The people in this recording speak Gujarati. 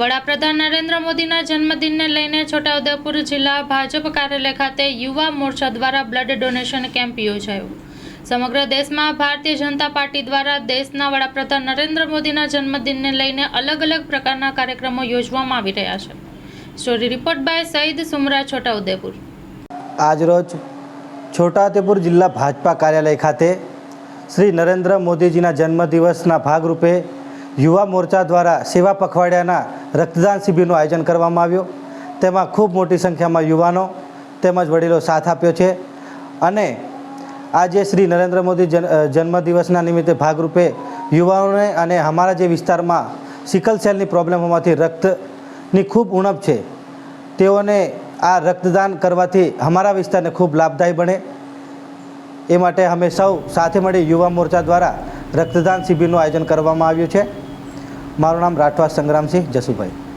વડાપ્રધાન નરેન્દ્ર મોદીના જન્મદિનને લઈને છોટાઉદેપુર જિલ્લા ભાજપ કાર્યાલય ખાતે યુવા મોરચા દ્વારા બ્લડ ડોનેશન કેમ્પ યોજાયો. સમગ્ર દેશમાં ભારતીય જનતા પાર્ટી દ્વારા દેશના વડાપ્રધાન નરેન્દ્ર મોદીના જન્મદિનને લઈને અલગ અલગ પ્રકારના કાર્યક્રમો યોજવામાં આવી રહ્યા છે. Story report by Sayeed Sumra, Chhotaudepur. આજરોજ છોટાઉદેપુર જિલ્લા ભાજપા કાર્યાલય ખાતે શ્રી નરેન્દ્ર મોદીજીના જન્મદિવસના ભાગરૂપે યુવા મોરચા દ્વારા સેવા પખવાડિયાના રક્તદાન શિબિરનું આયોજન કરવામાં આવ્યું. તેમાં ખૂબ મોટી સંખ્યામાં યુવાનો તેમજ વડીલો સાથ આપ્યો છે. અને આજે શ્રી નરેન્દ્ર મોદી જન્મદિવસના નિમિત્તે ભાગરૂપે યુવાઓને અને અમારા જે વિસ્તારમાં સિકલ સેલની પ્રોબ્લેમ હોવાથી રક્તની ખૂબ ઉણપ છે. તેઓને આ રક્તદાન કરવાથી અમારા વિસ્તારને ખૂબ લાભદાયી બને. એ માટે અમે સૌ સાથે મળી યુવા મોરચા દ્વારા રક્તદાન શિબિરનું આયોજન કરવામાં આવ્યું છે. મારું નામ રાઠવા સંગ્રામસિંહ જસુભાઈ.